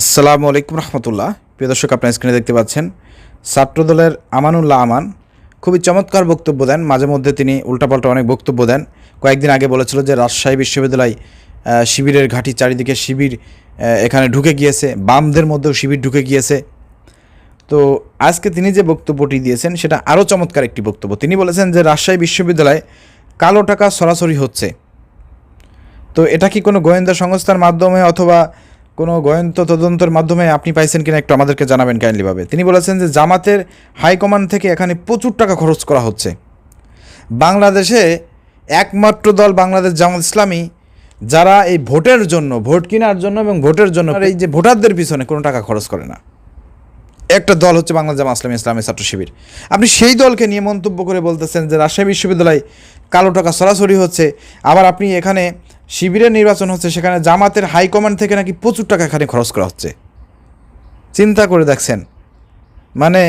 আসসালামু আলাইকুম রহমতুল্লাহ। প্রিয় দর্শক, আপনার স্ক্রিনে দেখতে পাচ্ছেন ছাত্রদলের আমানুল্লাহ আমান। খুবই চমৎকার বক্তব্য দেন। মাঝে মধ্যে তিনি উল্টাপাল্টা অনেক বক্তব্য দেন। কয়েকদিন আগে বলেছিল যে, রাজশাহী বিশ্ববিদ্যালয় শিবিরের ঘাঁটি চারিদিকে শিবির এখানে ঢুকে গিয়েছে। বামদের মধ্যেও শিবির ঢুকে গিয়েছে। তো আজকে তিনি যে বক্তব্যটি দিয়েছেন, সেটা আরও চমৎকার একটি বক্তব্য। তিনি বলেছেন যে, রাজশাহী বিশ্ববিদ্যালয়ে কালো টাকা সরাসরি হচ্ছে। তো এটা কি কোনো গোয়েন্দা সংস্থার মাধ্যমে অথবা কোনো গোয়েন্দা তদন্তের মাধ্যমে আপনি পাইছেন কিনা একটু আমাদেরকে জানাবেন কাইন্ডলিভাবে তিনি বলেছেন যে জামাতের হাইকমান্ড থেকে এখানে প্রচুর টাকা খরচ করা হচ্ছে। বাংলাদেশে একমাত্র দল বাংলাদেশ জামাত ইসলামী, যারা এই ভোটের জন্য, ভোট কেনার জন্য এবং ভোটের জন্য এই যে ভোটারদের পিছনে কোনো টাকা খরচ করে না। একটা দল হচ্ছে বাংলাদেশ জামা ইসলামী ইসলামী ছাত্র শিবির। আপনি সেই দলকে নিয়ে মন্তব্য করে বলতেছেন যে রাজশাহী বিশ্ববিদ্যালয় কালো টাকা সরাসরি হচ্ছে। আবার আপনি এখানে শিবিরের নির্বাচন হচ্ছে, সেখানে জামাতের হাইকমান্ড থেকে নাকি প্রচুর টাকা এখানে খরচ করা হচ্ছে। চিন্তা করে দেখছেন। মানে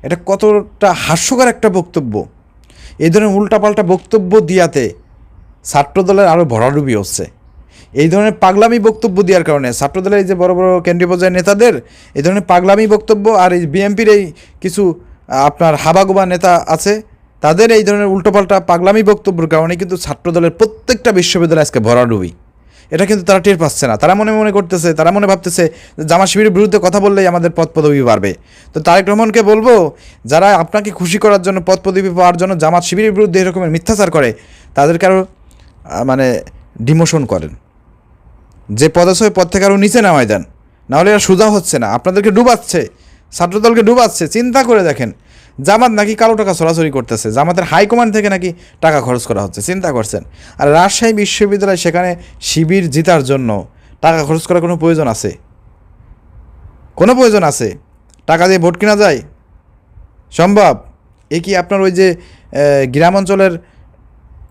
এটা কতটা হাস্যকর একটা বক্তব্য। এই ধরনের উল্টাপাল্টা বক্তব্য দিয়াতে ছাত্রদলের আরও ভরাডুবি হচ্ছে। এই ধরনের পাগলামি বক্তব্য দেওয়ার কারণে ছাত্রদলের এই যে বড় বড় কেন্দ্রীয় পর্যায়ের নেতাদের, এই ধরনের পাগলামি বক্তব্য আর এই বিএনপির এই কিছু আপনার হাবাগোবা নেতা আছে তাদের এই ধরনের উল্টোপাল্টা পাগলামি বক্তব্যের কারণে কিন্তু ছাত্রদলের প্রত্যেকটা বিশ্ববিদ্যালয় আজকে ভরাডুবি। এটা কিন্তু তারা টের পাচ্ছে না। তারা মনে মনে করতেছে, তারা মনে ভাবতেছে যে জামা শিবিরের বিরুদ্ধে কথা বললেই আমাদের পদ পদবি বাড়বে। তো তারেক রহমানকে বলব, যারা আপনাকে খুশি করার জন্য পদ পদবি পাওয়ার জন্য জামাত শিবিরের বিরুদ্ধে এরকমের মিথ্যাচার করে, তাদেরকে আরও মানে ডিমোশন করেন। যে পদ ওই পদ থেকে আরও নিচে নামায় দেন। নাহলে এরা সোজা হচ্ছে না। আপনাদেরকে ডুবাচ্ছে, ছাত্রদলকে ডুবাচ্ছে। চিন্তা করে দেখেন জামাত নাকি কালো টাকা সরাসরি করতেছে? জামাতের হাইকমান্ড থেকে নাকি টাকা খরচ করা হচ্ছে? চিন্তা করছেন। আর রাজশাহী বিশ্ববিদ্যালয় সেখানে শিবির জিতার জন্য টাকা খরচ করার কোনো প্রয়োজন আছে? কোনো প্রয়োজন আছে? টাকা দিয়ে ভোট কেনা যায়? সম্ভব? এ কি আপনার ওই যে গ্রাম অঞ্চলের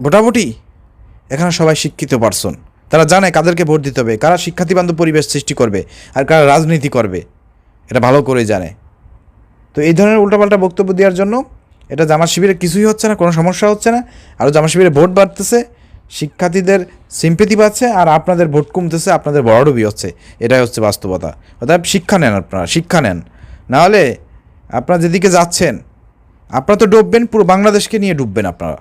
ভোটাভুটি? এখানে সবাই শিক্ষিত পার্সন। তারা জানে কাদেরকে ভোট দিতে হবে, কারা শিক্ষার্থীবান্ধব পরিবেশ সৃষ্টি করবে, আর কারা রাজনীতি করবে। এটা ভালো করে জানে। তো এই ধরনের উল্টাপাল্টা বক্তব্য দেওয়ার জন্য এটা জামা শিবিরে কিছুই হচ্ছে না, কোনো সমস্যা হচ্ছে না। আর জামা শিবিরে ভোট বাড়তেছে, শিক্ষার্থীদের সিম্পেতি পাচ্ছে আর আপনাদের ভোট কমতেছে, আপনাদের বড়ডুবি হচ্ছে। এটাই হচ্ছে বাস্তবতা। অর্থাৎ শিক্ষা নেন আপনারা, শিক্ষা নেন। নাহলে আপনারা যেদিকে যাচ্ছেন, আপনারা তো ডুববেন, পুরো বাংলাদেশকে নিয়ে ডুববেন আপনারা।